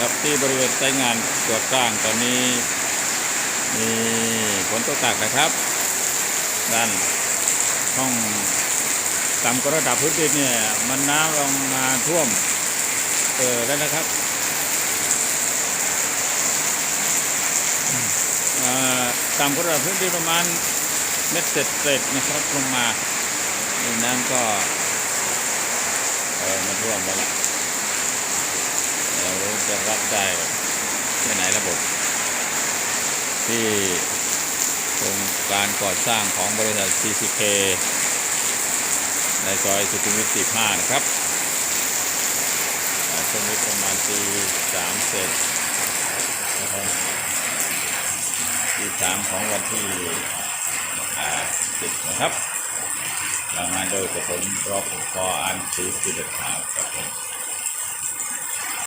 ครับที่บริเวณใช้งานก่อสร้างตอนนี้มีฝนตกหนักนะครับ ด้านห้องต่ำกว่าระดับพื้นดินเนี่ยมันน้ำลงมาท่วมเออแล้วนะครับอ่าต่ำกระดับพื้นดินประมาณเม็ดเศษเศษนะครับลงมาดังนั้นก็เออมาท่วมแล้ว จะรับได้แค่ไหนระบบ ที่โครงการก่อสร้างของบริษัท CCK ในซอยสุขุมวิท 15 นะครับช่วงนี้ประมาณตีสามเสร็จนะครับตีสามของวันที่สิบนะครับรายงานโดยกระผมรอปภอันสีสิบเอ็ดขาวครับผม